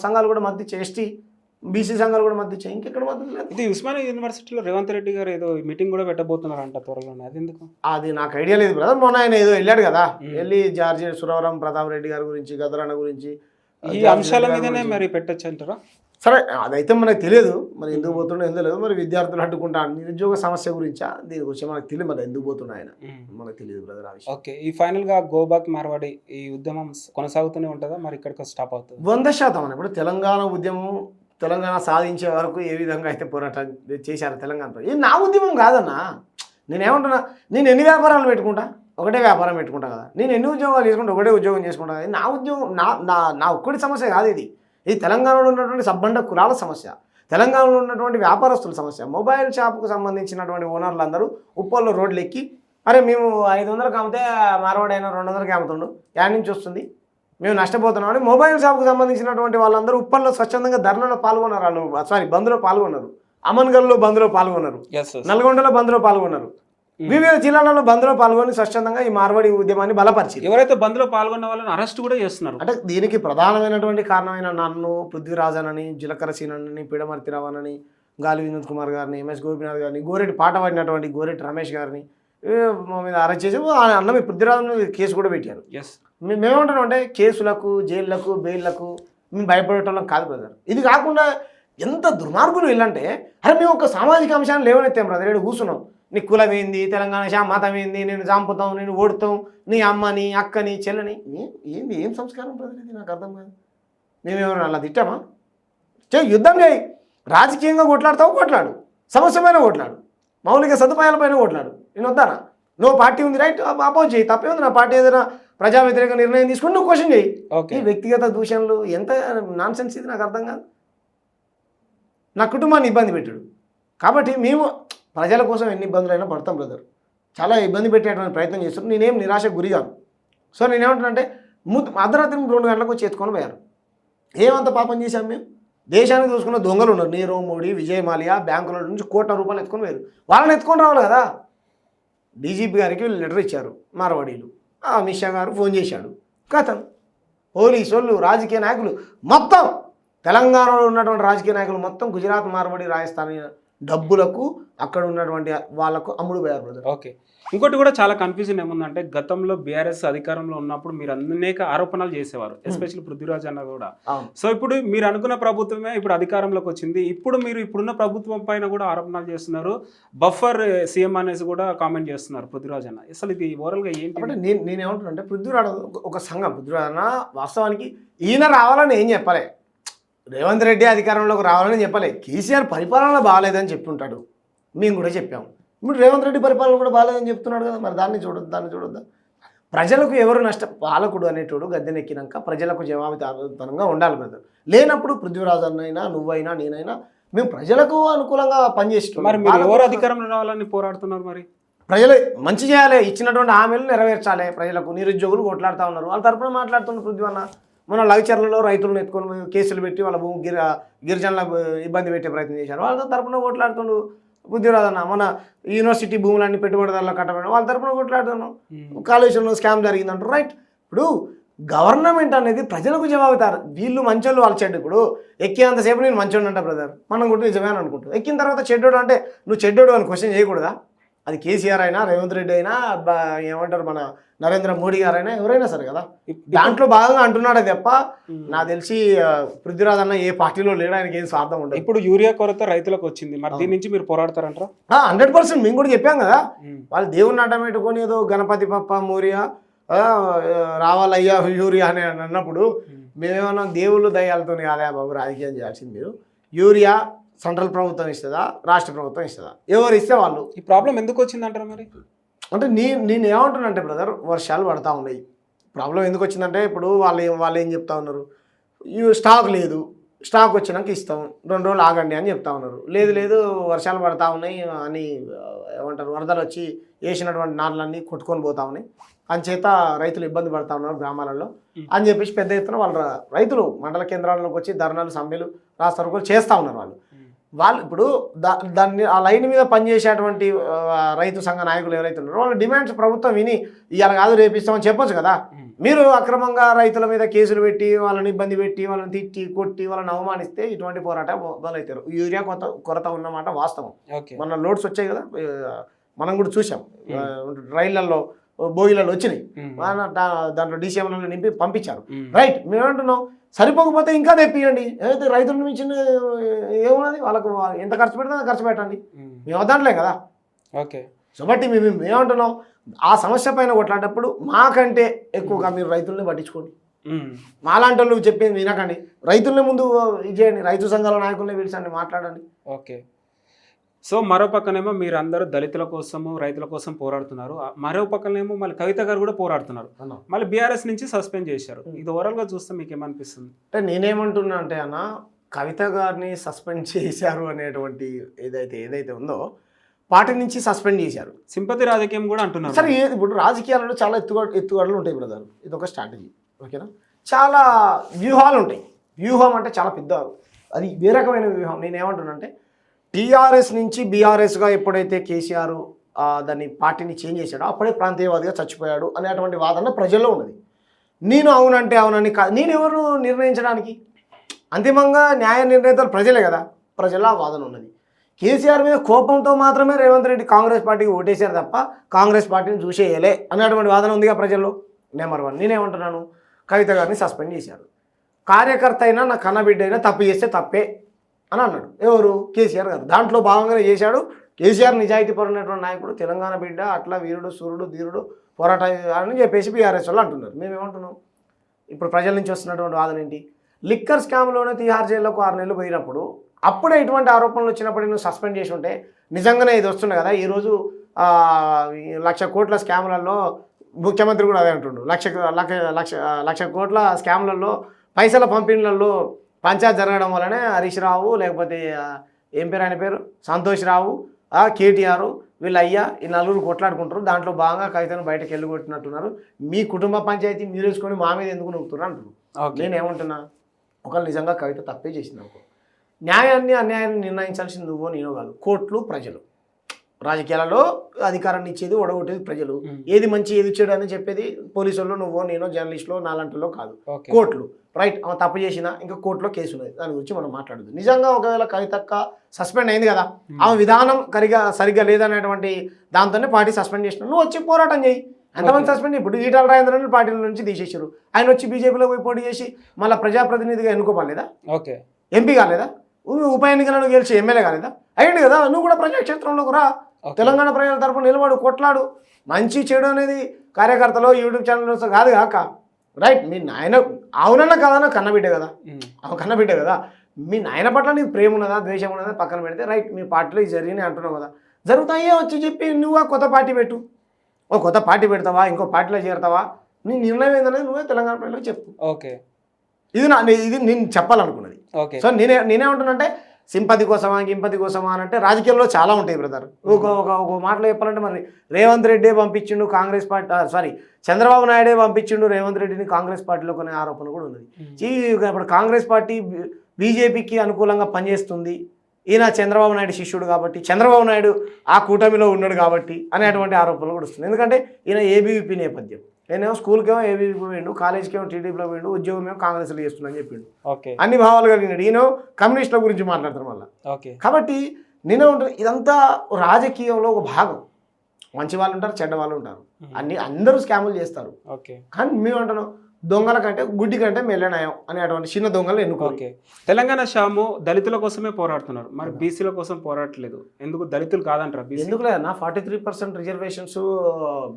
[SPEAKER 2] సంఘాలు కూడా మద్దతు ఇచ్చాయి. ఎస్టీ బీసీ సంఘాలు కూడా మద్దతు ఇచ్చాయి. ఇంకెక్కడ మద్దతు లేదు.
[SPEAKER 1] ఇది ఉస్మానియా యూనివర్సిటీలో రేవంత్ రెడ్డి గారు ఏదో మీటింగ్ కూడా పెట్టబోతున్నారంట త్వరలోనే. అది ఎందుకు?
[SPEAKER 2] అది నాకు ఐడియా లేదు బ్రదర్. మొన్న ఆయన ఏదో వెళ్ళాడు కదా. వెళ్ళి జార్జి సురవరం ప్రతాప్ రెడ్డి గారి గురించి గదరన్న గురించి
[SPEAKER 1] ఈ అంశాల మీదనే. మరి పెట్టచ్చు అంటారా?
[SPEAKER 2] సరే అదైతే మనకు తెలియదు. మరి ఎందుకు పోతుండో ఎందుకు తెలియదు. మరి విద్యార్థులు అడ్డుకుంటా నిరుద్యోగ సమస్య గురించా? దీని గురించి మనకు తెలియదు. మరి ఎందుకు పోతున్నా ఆయన? మనకు తెలియదు బ్రదర్ ఆ విషయం.
[SPEAKER 1] ఓకే ఈ ఫైనల్గా గోబాక్ మార్వాడి ఈ ఉద్యమం కొనసాగుతూనే ఉంటుందా? మరి ఇక్కడికి స్టాప్ అవుతుంది.
[SPEAKER 2] వంద శాతం అని ఇప్పుడు తెలంగాణ ఉద్యమం తెలంగాణ సాధించే వరకు ఏ విధంగా అయితే పోరాటం చేశారు తెలంగాణతో? ఇది నా ఉద్యమం కాదన్నా. నేనేమంటున్నా నేను ఎన్ని వ్యాపారాలు పెట్టుకుంటా? ఒకటే వ్యాపారం పెట్టుకుంటా కదా. నేను ఎన్ని ఉద్యోగాలు చేసుకుంటా? ఒకటే ఉద్యోగం చేసుకుంటా కదా. నా ఉద్యోగం నా నా నా ఒక్కటి సమస్య కాదు ఇది. ఇది తెలంగాణలో ఉన్నటువంటి సబ్బండ కులాల సమస్య. తెలంగాణలో ఉన్నటువంటి వ్యాపారస్తుల సమస్య. మొబైల్ షాప్కు సంబంధించినటువంటి ఓనర్లు అందరూ ఉప్పల్లో రోడ్లు ఎక్కి అరే మేము ఐదు వందలకు అమ్మితే మార్వాడైనా రెండు వందలకి అమ్ముతుండు. యాడ్ నుంచి వస్తుంది? మేము నష్టపోతున్నామని మొబైల్ షాప్కి సంబంధించినటువంటి వాళ్ళందరూ ఉప్పల్లో స్వచ్ఛందంగా ధర్నాలో పాల్గొన్నారు వాళ్ళు. సారీ బంద్లో పాల్గొన్నారు. అమన్గల్లో బంద్లో పాల్గొన్నారు. నల్గొండలో బంద్లో పాల్గొన్నారు. వివిధ జిల్లాలలో బంద్లో పాల్గొని స్వచ్ఛందంగా ఈ మార్వాడి ఉద్యమాన్ని బలపరిచింది.
[SPEAKER 1] ఎవరైతే బంద్లో పాల్గొన్న వాళ్ళని అరెస్ట్ కూడా చేస్తున్నారు.
[SPEAKER 2] అంటే దీనికి ప్రధానమైనటువంటి కారణమైన నన్ను పృథ్వీరాజనని జీలకర్ర సీనని పిడమర్తిరావనని గాలి వినోద్ కుమార్ గారిని ఎంఎస్ గోపినాథ్ గారిని గోరెటి పాట పాడినటువంటి గోరెటి రమేష్ గారిని మీద అరెస్ట్ చేసి ఆ అన్న మీ పృథ్వీరాజన్ మీద కేసు కూడా పెట్టారు.
[SPEAKER 1] ఎస్
[SPEAKER 2] మేము మేమంటున్నాం అంటే కేసులకు జైళ్ళకు బెయిల్లకు మేము భయపడటం కాదు బ్రదర్ ఇది కాకుండా ఎంత దుర్మార్గులు వీళ్ళంటే అరే మేము ఒక సామాజిక అంశాన్ని లేవనెత్తాం బ్రదర్ ఇక్కడ కూర్చున్నాం. నీ కులం ఏంది తెలంగాణ శా మతం ఏంది నేను చంపుతాం నేను ఓడుతాం నీ అమ్మని అక్కని చెల్లని. ఏంది ఏం సంస్కారం బ్రదర్ ఇది? నాకు అర్థం కాదు. మేమేమన్నా అలా తిట్టామా? చేయి యుద్ధం చేయి. రాజకీయంగా కొట్లాడతావు కొట్లాడు. సమస్య పైన కొట్లాడు. మౌలిక సదుపాయాల పైన కొట్లాడు. నేను వద్దానా? నువ్వు పార్టీ ఉంది రైట్? అపోజ్ చేయి తప్పే ఉంది నా పార్టీ ఏదైనా ప్రజా వ్యతిరేక నిర్ణయం తీసుకుని నువ్వు క్వశ్చన్ చేయి.
[SPEAKER 1] ఓకే.
[SPEAKER 2] ఈ వ్యక్తిగత దూషణలు ఎంత నాన్ సెన్స్ ఇది నాకు అర్థం కాదు. నా కుటుంబాన్ని ఇబ్బంది పెట్టాడు. కాబట్టి మేము ప్రజల కోసం ఎన్ని ఇబ్బందులైనా పడతాం బ్రదర్ చాలా ఇబ్బంది పెట్టేటువంటి ప్రయత్నం చేస్తున్నాం నేనేం నిరాశకు గురిగాను సో నేనేమంటున్నానంటే ముద్దు అర్ధరాత్రి రెండు గంటలకు వచ్చి ఎత్తుకొని పోయారు. ఏమంత పాపం చేశాం మేము? దేశానికి చూసుకున్న దొంగలు ఉన్నారు. నీరవ్ మోడీ విజయ్ మాలియా బ్యాంకుల నుంచి కోట్ల రూపాయలు ఎత్తుకొని పోయారు. వాళ్ళని ఎత్తుకొని రావాలి కదా? డీజీపీ గారికి వీళ్ళు లెటర్ ఇచ్చారు మార్వాడీలు. ఆ అమిత్ షా గారు ఫోన్ చేశాడు. కథం. పోలీసు వాళ్ళు రాజకీయ నాయకులు మొత్తం తెలంగాణలో ఉన్నటువంటి రాజకీయ నాయకులు మొత్తం గుజరాత్ మార్వాడి రాజస్థాన్ డబ్బులకు అక్కడ ఉన్నటువంటి వాళ్ళకు అమ్ముడు పోయారు బ్రదర్
[SPEAKER 1] ఓకే. ఇంకోటి కూడా చాలా కన్ఫ్యూజన్ ఏముందంటే గతంలో బీఆర్ఎస్ అధికారంలో ఉన్నప్పుడు మీరు అనేక ఆరోపణలు చేసేవారు ఎస్పెషల్లీ పృథ్వీరాజ్ అన్న కూడా. సో ఇప్పుడు మీరు అనుకున్న ప్రభుత్వమే ఇప్పుడు అధికారంలోకి వచ్చింది. ఇప్పుడు మీరు ఇప్పుడున్న ప్రభుత్వం పైన కూడా ఆరోపణలు చేస్తున్నారు. బఫర్ సీఎం అనేసి కూడా కామెంట్ చేస్తున్నారు పృథ్వీరాజ్ అన్న. అసలు ఇది ఓవరాల్గా ఏంటి?
[SPEAKER 2] కాబట్టి నేను నేనేమంటున్నానంటే పృథ్వీరాజ్ ఒక- ఒక సంఘం పృథ్వీరాజ్ అన్న వాస్తవానికి ఈయన రావాలని ఏం చెప్పలే. రేవంత్ రెడ్డి అధికారంలోకి రావాలని చెప్పలే. కేసీఆర్ పరిపాలన బాగాలేదని చెప్తుంటాడు మేము కూడా చెప్పాము ఇప్పుడు రేవంత్ రెడ్డి పరిపాలన కూడా బాగాలేదని చెప్తున్నాడు కదా. మరి దాన్ని చూడొద్దు దాన్ని చూడొద్దా? ప్రజలకు ఎవరు నష్ట? పాలకుడు అనేటోడు గద్దెనెక్కినాక ప్రజలకు జవాబుదారుతనంగా ఉండాలి బ్రదర్. లేనప్పుడు పృథ్వీరాజ్ అన్నైనా నువ్వైనా నేనైనా మేము ప్రజలకు అనుకూలంగా పనిచేస్తున్నాం
[SPEAKER 1] మరి మీరు ఎవరు అధికారంలో రావాలని పోరాడుతున్నారు మరి?
[SPEAKER 2] ప్రజలు మంచి చేయాలి. ఇచ్చినటువంటి హామీలు నెరవేర్చాలి. ప్రజలకు నిరుద్యోగులు కొట్లాడుతూ ఉన్నారు. వాళ్ళ తరపున మాట్లాడుతున్న పృథ్వీ అన్న మన లగచర్లలో రైతులను ఎత్తుకొని కేసులు పెట్టి వాళ్ళ భూమి గిర గిరిజనులకు ఇబ్బంది పెట్టే ప్రయత్నం చేశారు. వాళ్ళ తరపున కొట్లాడుతుండు అన్న మన యూనివర్సిటీ భూములన్నీ పెట్టుబడిదారులకు కట్టబడి వాళ్ళ తరపున కొట్లాడుతున్నాం కాళేశ్వరంలో స్కామ్ జరిగిందంటారు రైట్? ఇప్పుడు గవర్నమెంట్ అనేది ప్రజలకు జవాబుతారు వీళ్ళు మంచోళ్ళు వాళ్ళు చెడ్డు. ఇప్పుడు ఎక్కేంతసేపు నేను మంచోడు అంట బ్రదర్. మనం కూడా నిజమే అని అనుకుంటాం ఎక్కిన తర్వాత చెడ్డోడు అంటే నువ్వు చెడ్డోడు అని క్వశ్చన్ చేయకూడదా? అది కేసీఆర్ అయినా రేవంత్ రెడ్డి అయినా ఏమంటారు మన నరేంద్ర మోడీ గారైనా ఎవరైనా సరే కదా. దాంట్లో భాగంగా అంటున్నాడే తప్ప. నాకు తెలిసి పృథ్వీరాజ్ అన్న ఏ పార్టీలో లేడు ఆయనకి ఏం స్వార్థం ఉండదు.
[SPEAKER 1] ఇప్పుడు యూరియా కొరత రైతులకు వచ్చింది. మరి దీని నుంచి మీరు పోరాడతారంటారా?
[SPEAKER 2] హండ్రెడ్ పర్సెంట్ మేము కూడా చెప్పాం కదా. వాళ్ళు దేవుడిని అడ్డం పెట్టుకొని ఏదో గణపతి పప్ప మోరియా రావాలయ్యా యూరియా అని అన్నప్పుడు మేమేమన్నా దేవుళ్ళు దయ్యాలతో కాదా బాబు రాజకీయం చేయాల్సింది మీరు. యూరియా సెంట్రల్ ప్రభుత్వం ఇస్తుందా? రాష్ట్ర ప్రభుత్వం ఇస్తుందా? ఎవరు ఇస్తే వాళ్ళు.
[SPEAKER 1] ఈ ప్రాబ్లం ఎందుకు వచ్చింది అంటారా మరి?
[SPEAKER 2] అంటే నీ నేను ఏమంటున్నానంటే బ్రదర్ వర్షాలు పడతా ఉన్నాయి. ప్రాబ్లం ఎందుకు వచ్చిందంటే ఇప్పుడు వాళ్ళు ఏం వాళ్ళు ఏం చెప్తా ఉన్నారు? స్టాక్ లేదు. స్టాక్ వచ్చినాక ఇస్తాం. రెండు రోజులు ఆగండి అని చెప్తా ఉన్నారు. లేదు లేదు వర్షాలు పడతా ఉన్నాయి అని ఏమంటారు వరదలు వచ్చి వేసినటువంటి నార్లన్నీ కొట్టుకొని పోతా ఉన్నాయి. అంచేత రైతులు ఇబ్బంది పడతా ఉన్నారు గ్రామాలలో. అని చెప్పేసి పెద్ద ఎత్తున వాళ్ళు రైతులు మండల కేంద్రాల్లోకి వచ్చి ధర్నాలు సమ్మెలు రాస్తారు చేస్తూ ఉన్నారు వాళ్ళు. వాళ్ళు ఇప్పుడు దా దాన్ని ఆ లైన్ మీద పనిచేసేటువంటి రైతు సంఘ నాయకులు ఎవరైతే ఉన్నారో వాళ్ళ డిమాండ్స్ ప్రభుత్వం విని ఇవాళ కాదు రేపిస్తామని చెప్పొచ్చు కదా. మీరు అక్రమంగా రైతుల మీద కేసులు పెట్టి వాళ్ళని ఇబ్బంది పెట్టి వాళ్ళని తిట్టి కొట్టి వాళ్ళని అవమానిస్తే ఇటువంటి పోరాటం మొదలవుతారు యూరియా కొత్త కొరత ఉన్నమాట వాస్తవం. మన లోడ్స్ వచ్చాయి కదా మనం కూడా చూసాం రైళ్ళలో బోగిలలో వచ్చినాయి. దాంట్లో డీసీఎంలలో నింపి పంపించారు. రైట్ మేమంటున్నాం సరిపోకపోతే ఇంకా తెప్పియండి. ఏదైతే రైతుల నుంచి ఏమున్నది? వాళ్ళకు ఎంత ఖర్చు పెడితే అంత ఖర్చు పెట్టండి. మేము. వద్దంటలే కదా.
[SPEAKER 1] ఓకే.
[SPEAKER 2] సో బట్టి మేము ఏమంటున్నాం ఆ సమస్య పైన కొట్లాడేటప్పుడు మాకంటే ఎక్కువగా మీరు రైతుల్ని పట్టించుకోండి. మాలాంటి వాళ్ళు చెప్పింది వినకండి. రైతుల్ని ముందు ఇది చేయండి. రైతు సంఘాల నాయకుల్ని పిలిచండి మాట్లాడండి.
[SPEAKER 1] ఓకే. సో మరో పక్కనేమో మీరు అందరూ దళితుల కోసము రైతుల కోసం పోరాడుతున్నారు. మరో పక్కనేమో మళ్ళీ కవిత గారు కూడా పోరాడుతున్నారు.
[SPEAKER 2] అన్నా
[SPEAKER 1] మళ్ళీ బీఆర్ఎస్ నుంచి సస్పెండ్ చేశారు. ఇది ఓవరాల్గా చూస్తే మీకు ఏమనిపిస్తుంది
[SPEAKER 2] అంటే నేనేమంటున్నా అంటే అన్న కవిత గారిని సస్పెండ్ చేశారు అనేటువంటి ఏదైతే ఏదైతే ఉందో పార్టీ నుంచి సస్పెండ్ చేశారు.
[SPEAKER 1] సింపతి రాజకీయం కూడా అంటున్నారు.
[SPEAKER 2] సరే ఇప్పుడు రాజకీయాలలో చాలా ఎత్తుగడ ఎత్తుగడలు ఉంటాయి బ్రదర్. ఇది ఒక స్ట్రాటజీ. ఓకేనా? చాలా వ్యూహాలు ఉంటాయి. వ్యూహం అంటే చాలా పెద్ద అది ఏ రకమైన వ్యూహం. నేను ఏమంటున్నా అంటే టీఆర్ఎస్ నుంచి బీఆర్ఎస్గా ఎప్పుడైతే కేసీఆర్ దాన్ని పార్టీని చేంజ్ చేశాడో అప్పుడే ప్రాంతీయవాదిగా చచ్చిపోయాడు అనేటువంటి వాదన ప్రజల్లో ఉన్నది. నేను అవునంటే అవునని కా నేను ఎవరు నిర్ణయించడానికి? అంతిమంగా న్యాయ నిర్ణేతలు ప్రజలే కదా. ప్రజల వాదన ఉన్నది. కేసీఆర్ మీద కోపంతో మాత్రమే రేవంత్ రెడ్డి కాంగ్రెస్ పార్టీకి ఓటేశారు తప్ప కాంగ్రెస్ పార్టీని చూసేయలే అనేటువంటి వాదన ఉందిగా ప్రజల్లో. Number one. నేనేమంటున్నాను? కవిత గారిని సస్పెండ్ చేశారు. కార్యకర్త అయినా నా కన్నబిడ్డ అయినా తప్పు చేస్తే తప్పే. అని అన్నాడు. ఎవరు? కేసీఆర్ గారు. దాంట్లో భాగంగానే చేశాడు. కేసీఆర్ నిజాయితీ పడినటువంటి నాయకుడు తెలంగాణ బిడ్డ అట్లా వీరుడు సూర్యుడు ధీరుడు పోరాట అని చెప్పేసి బీఆర్ఎస్ వాళ్ళు అంటున్నారు. మేమేమంటున్నాం ఇప్పుడు ప్రజల నుంచి వస్తున్నటువంటి వాదన ఏంటి? లిక్కర్ స్కామ్లోనే తిహార్ జైల్లోకి ఆరు నెలలు పోయినప్పుడు అప్పుడే ఇటువంటి ఆరోపణలు వచ్చినప్పుడు నువ్వు సస్పెండ్ చేసి ఉంటే నిజంగానే ఇది వస్తుంది కదా? ఈరోజు లక్ష కోట్ల స్కామ్లలో ముఖ్యమంత్రి కూడా అదే అంటుండు. లక్ష లక్ష లక్ష లక్ష కోట్ల స్కామ్లలో పైసల పంపిణీలలో పంచాయత్ జరగడం వల్లనే హరీష్ రావు లేకపోతే ఏం పేరు ఆయన పేరు? సంతోష్ రావు కేటీఆర్ వీళ్ళు అయ్యా ఈ నలుగురు కొట్లాడుకుంటారు. దాంట్లో బాగా కవితను బయటకు వెళ్ళగొట్టినట్టున్నారు. మీ కుటుంబ పంచాయతీ మీరు వేసుకొని మా మీద ఎందుకు నొక్కుతున్నారు అంటున్నారు?
[SPEAKER 1] ఓకే.
[SPEAKER 2] నేను ఏమంటున్నా? ఒకళ్ళు నిజంగా కవిత తప్పే చేసింది అనుకో న్యాయాన్ని అన్యాయాన్ని నిర్ణయించాల్సింది నువ్వో నేనో కాదు. కోర్టులు ప్రజలు. రాజకీయాలలో అధికారాన్ని ఇచ్చేది ఒడగొట్టేది ప్రజలు. ఏది మంచి ఏది చెడు అని చెప్పేది పోలీసుల్లో నువ్వో నేనో జర్నలిస్టులో నాలంటిలో కాదు. కోర్టులు రైట్ ఆమె తప్పు చేసినా ఇంకా కోర్టులో కేసు ఉన్నది. దాని గురించి మనం మాట్లాడదు నిజంగా ఒకవేళ కవితక్క సస్పెండ్ అయింది కదా ఆమె విధానం కరిగా సరిగ్గా లేదనేటువంటి దాంతోనే పార్టీ సస్పెండ్ చేసిన నువ్వు వచ్చి పోరాటం చేయి. ఎంతమంది సస్పెండ్ ఇప్పుడు ఈటల రాజేంద్రని పార్టీల నుంచి తీసేసారు ఆయన వచ్చి బీజేపీలో పోయి పోటీ చేసి మళ్ళీ ప్రజాప్రతినిధిగా ఎన్నుకోవాలేదా
[SPEAKER 1] ఓకే.
[SPEAKER 2] ఎంపీ కాలేదా? ఉప ఎన్నికలను గెలిచి ఎమ్మెల్యే కాలేదా? అయ్యింది కదా నువ్వు కూడా ప్రజాక్షేత్రంలోకి రా. తెలంగాణ ప్రజల తరపున నిలబడు కొట్లాడు. మంచి చెడు అనేది కార్యకర్తలు యూట్యూబ్ ఛానల్స్ కాదు కాక. రైట్ మీ నాయన అవునన్నా కాదన్నా కన్నబిడ్డ కదా. అవ కన్నబిడ్డ కదా. మీ నాయన పట్ల నీకు ప్రేమ ఉన్నదా ద్వేషం ఉన్నదా? పక్కన పెడితే రైట్ మీ పార్టీలో ఇది జరిగినాయి అంటున్నావు కదా. జరుగుతాయే వచ్చి చెప్పి నువ్వు ఆ కొత్త పార్టీ పెట్టు. ఓ కొత్త పార్టీ పెడతావా? ఇంకో పార్టీలో చేరతావా? నీ నిర్ణయం ఏందనేది నువ్వే తెలంగాణ ప్రజలకు చెప్పు.
[SPEAKER 1] ఓకే.
[SPEAKER 2] ఇది నా ఇది నేను చెప్పాలనుకున్నది.
[SPEAKER 1] ఓకే.
[SPEAKER 2] సో నేనే నేనేమంటున్నానంటే సింపతి కోసమా గింపతి కోసమా అని అంటే రాజకీయాల్లో చాలా ఉంటాయి బ్రదర్. ఒక ఒక ఒక మాటలో చెప్పాలంటే మరి రేవంత్ రెడ్డి పంపించిండు కాంగ్రెస్ పార్టీ సారీ చంద్రబాబు నాయుడే పంపించిండు రేవంత్ రెడ్డిని కాంగ్రెస్ పార్టీలో కొన్ని ఆరోపణ కూడా ఉన్నది. ఈ ఇప్పుడు కాంగ్రెస్ పార్టీ బీజేపీకి అనుకూలంగా పనిచేస్తుంది. ఈయన చంద్రబాబు నాయుడు శిష్యుడు కాబట్టి చంద్రబాబు నాయుడు ఆ కూటమిలో ఉన్నాడు కాబట్టి అనేటువంటి ఆరోపణలు కూడా వస్తుంది ఎందుకంటే ఈయన ఏబీవీపీ నేపథ్యం. నేనేమో స్కూల్కేమో ఏబీవీపీ పోయిండు కాలేజ్కేమో టీడీపీలో పోయిండు ఉద్యోగం ఏమో కాంగ్రెస్లో చేస్తున్నా అని చెప్పిండు.
[SPEAKER 1] ఓకే.
[SPEAKER 2] అన్ని భావాలు కలిగినాడు ఈయన కమ్యూనిస్టుల గురించి మాట్లాడతారు మళ్ళీ.
[SPEAKER 1] ఓకే.
[SPEAKER 2] కాబట్టి నేనే ఉంటుంది ఇదంతా రాజకీయంలో ఒక భాగం. మంచి వాళ్ళు ఉంటారు చెడ్డ వాళ్ళు ఉంటారు. అన్ని అందరూ స్కాములు చేస్తారు.
[SPEAKER 1] ఓకే.
[SPEAKER 2] కానీ మేము అంటున్నాం దొంగల కంటే గుడ్డి కంటే మెల్లనాయం అనేటువంటి చిన్న దొంగలు ఎన్నుకోవాలి
[SPEAKER 1] ఓకే. తెలంగాణ శ్యాము దళితుల కోసమే పోరాడుతున్నారు. మరి బీసీల కోసం పోరాడట్లేదు ఎందుకు దళితులు కాదంటారా
[SPEAKER 2] ఎందుకు లేదన్నా ఫార్టీ త్రీ పర్సెంట్ రిజర్వేషన్స్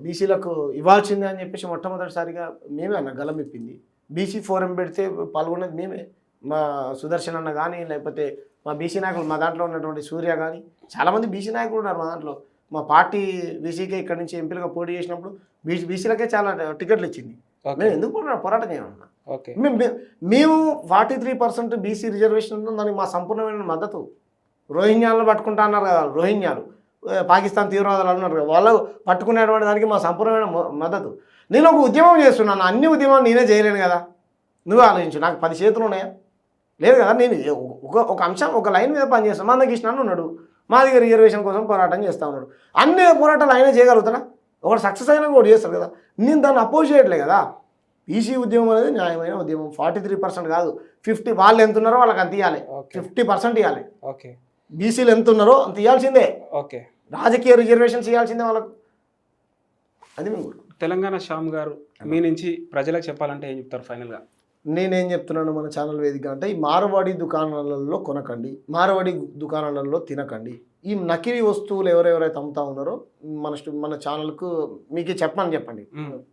[SPEAKER 2] బీసీలకు ఇవ్వాల్సిందే అని చెప్పేసి మొట్టమొదటిసారిగా మేమే అన్న గలం ఇప్పింది బీసీ ఫోరం పెడితే పాల్గొన్నది మేమే. మా సుదర్శన్ అన్న కానీ లేకపోతే మా బీసీ నాయకులు మా దాంట్లో ఉన్నటువంటి సూర్య కానీ చాలామంది బీసీ నాయకులు ఉన్నారు మా దాంట్లో. మా పార్టీ బీసీకే ఇక్కడ నుంచి ఎంపీలుగా పోటీ చేసినప్పుడు బీసీ బీసీలకే చాలా టికెట్లు ఇచ్చింది. మేము ఎందుకు పోరాటం పోరాటం చేయమన్నా
[SPEAKER 1] ఓకే
[SPEAKER 2] మేము మేము- forty three percent BC reservation దానికి మా సంపూర్ణమైన మద్దతు. రోహింగ్యాలను పట్టుకుంటా అన్నారు కదా రోహింగ్యాలు. పాకిస్తాన్ తీవ్రవాదులు అన్నారు కదా వాళ్ళు పట్టుకునేటువంటి దానికి మా సంపూర్ణమైన మద్దతు. నేను ఒక ఉద్యమం చేస్తున్నాను అన్ని ఉద్యమాలు నేనే చేయలేను కదా. నువ్వు ఆలోచించు నాకు పది చేతులు ఉన్నాయా? లేదు కదా నేను ఒక ఒక అంశం ఒక లైన్ మీద పనిచేస్తాను మా కృష్ణ అని ఉన్నాడు. మా దగ్గర రిజర్వేషన్ కోసం పోరాటం చేస్తా ఉన్నాడు. అన్ని పోరాటాలు ఆయనే చేయగలుగుతాడా? ఒకటి సక్సెస్ అయినా కూడా చేస్తారు కదా. నేను దాన్ని అపోజ్ చేయట్లే కదా. ఈసీ ఉద్యమం అనేది న్యాయమైన ఉద్యమం. ఫార్టీ త్రీ పర్సెంట్ కాదు. ఫిఫ్టీ వాళ్ళు ఎంత ఉన్నారో వాళ్ళకి అంత ఇవ్వాలి ఫిఫ్టీ పర్సెంట్ ఇవ్వాలి
[SPEAKER 1] ఓకే
[SPEAKER 2] బీసీలు ఎంత ఉన్నారో అంత ఇవ్వాల్సిందే
[SPEAKER 1] ఓకే
[SPEAKER 2] రాజకీయ రిజర్వేషన్స్ ఇవ్వాల్సిందే వాళ్ళకు. అది మేము.
[SPEAKER 1] తెలంగాణ శ్యామ్ గారు మీ నుంచి ప్రజలకు చెప్పాలంటే ఏం చెప్తారు ఫైనల్గా?
[SPEAKER 2] నేనేం చెప్తున్నాను మన ఛానల్ వేదిక అంటే ఈ మారవాడి దుకాణాలలో కొనకండి. మారవాడి దుకాణాలలో తినకండి. ఈ నకిలీ వస్తువులు ఎవరెవరైతే అమ్ముతా ఉన్నారో మన మన ఛానల్కు మీకు చెప్పమని చెప్పండి.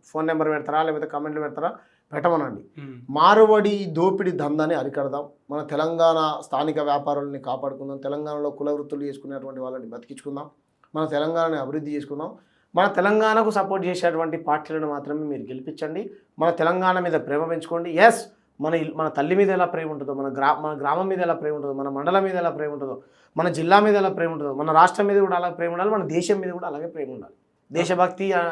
[SPEAKER 2] ఫోన్ నెంబర్ పెడతారా లేకపోతే కమెంట్లు పెడతారా పెట్టమనండి. మారవడి దోపిడీ దందాన్ని అరికడదాం. మన తెలంగాణ స్థానిక వ్యాపారుల్ని కాపాడుకుందాం. తెలంగాణలో కుల వృత్తులు చేసుకునేటువంటి వాళ్ళని బతికించుకుందాం. మన తెలంగాణని అభివృద్ధి చేసుకుందాం. మన తెలంగాణకు సపోర్ట్ చేసేటువంటి పార్టీలను మాత్రమే మీరు గెలిపించండి. మన తెలంగాణ మీద ప్రేమ పెంచుకోండి. ఎస్ మన ఇల్- మన తల్లి మీద ఎలా ప్రేమ ఉంటుందో మన గ్రా మన గ్రామం మీద ఎలా ప్రేమ ఉంటుందో మన మండలం మీద ఎలా ప్రేమ ఉంటుందో మన జిల్లా మీద ఎలా ప్రేమ ఉంటుందో మన రాష్ట్రం మీద కూడా అలా ప్రేమ ఉండాలి మన దేశం మీద కూడా అలాగే ప్రేమ ఉండాలి. దేశభక్తి అని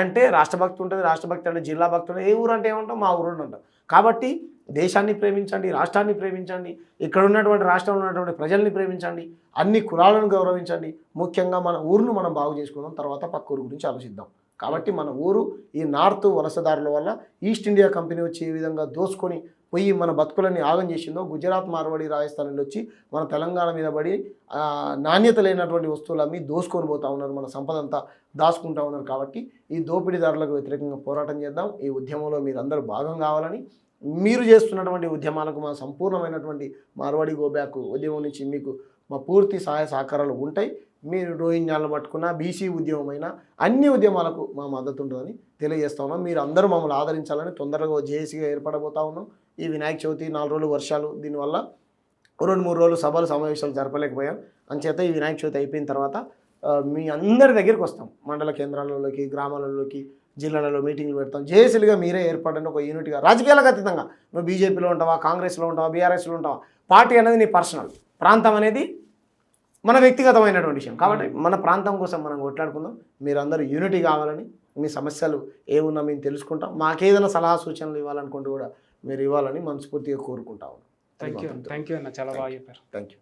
[SPEAKER 2] అంటే రాష్ట్రభక్తి ఉంటుంది రాష్ట్రభక్తి అంటే జిల్లా భక్తి ఉంటుంది ఏ ఊరు అంటే ఏమంటాం మా ఊరు ఉంటాం కాబట్టి దేశాన్ని ప్రేమించండి రాష్ట్రాన్ని ప్రేమించండి ఇక్కడ ఉన్నటువంటి రాష్ట్రంలో ఉన్నటువంటి ప్రజల్ని ప్రేమించండి అన్ని కులాలను గౌరవించండి ముఖ్యంగా మన ఊరును మనం బాగు చేసుకుందాం తర్వాత పక్క ఊరు గురించి ఆలోచిద్దాం. కాబట్టి మన ఊరు ఈ నార్త్ వలసదారుల వల్ల ఈస్ట్ ఇండియా కంపెనీ వచ్చి ఏ విధంగా దోసుకొని పోయి మన బతుకులని ఆగం చేసిందో గుజరాత్ మార్వాడి రాజస్థాన్లో వచ్చి మన తెలంగాణ మీద పడి నాణ్యత లేనటువంటి వస్తువులు అమ్మి దోసుకొని పోతా ఉన్నారు మన సంపద అంతా దాచుకుంటా ఉన్నారు కాబట్టి ఈ దోపిడీదారులకు వ్యతిరేకంగా పోరాటం చేద్దాం. ఈ ఉద్యమంలో మీరు అందరూ భాగం కావాలని మీరు చేస్తున్నటువంటి ఉద్యమాలకు మా సంపూర్ణమైనటువంటి మార్వాడి గోబ్యాక్ ఉద్యమం నుంచి మీకు మా పూర్తి సహాయ సహకారాలు ఉంటాయి. మీరు రోహింగ్యాలను పట్టుకున్న బీసీ ఉద్యమమైన అన్ని ఉద్యమాలకు మా మద్దతు ఉంటుందని తెలియజేస్తా ఉన్నాం. మీరు అందరూ మమ్మల్ని ఆదరించాలని తొందరగా జేఏసీగా ఏర్పడబోతా ఉన్నాం. ఈ వినాయక చవితి నాలుగు రోజులు వర్షాలు దీనివల్ల రెండు మూడు రోజులు సభలు సమావేశాలు జరపలేకపోయాం. అంచేత ఈ వినాయక చవితి అయిపోయిన తర్వాత మీ అందరి దగ్గరికి వస్తాం. మండల కేంద్రాలలోకి గ్రామాలలోకి జిల్లాలలో మీటింగ్లు పెడతాం. జేఏసీలుగా మీరే ఏర్పడండి. ఒక యూనిట్గా రాజకీయాలకు అతీతంగా. నువ్వు బీజేపీలో ఉంటావా కాంగ్రెస్లో ఉంటావా బీఆర్ఎస్లో ఉంటావా? పార్టీ అనేది నీ పర్సనల్. ప్రాంతం అనేది మన వ్యక్తిగతమైనటువంటి విషయం. కాబట్టి మన ప్రాంతం కోసం మనం కొట్లాడుకుందాం. మీరందరూ యూనిటీ కావాలని మీ సమస్యలు ఏమున్నా మేము తెలుసుకుంటాం. మాకేదైనా సలహా సూచనలు ఇవ్వాలనుకుంటూ కూడా మీరు ఇవ్వాలని మనస్ఫూర్తిగా కోరుకుంటా ఉన్నాం.
[SPEAKER 1] థ్యాంక్ యూ థ్యాంక్ యూ అన్న చాలా బాగా చెప్పారు.
[SPEAKER 2] Thank you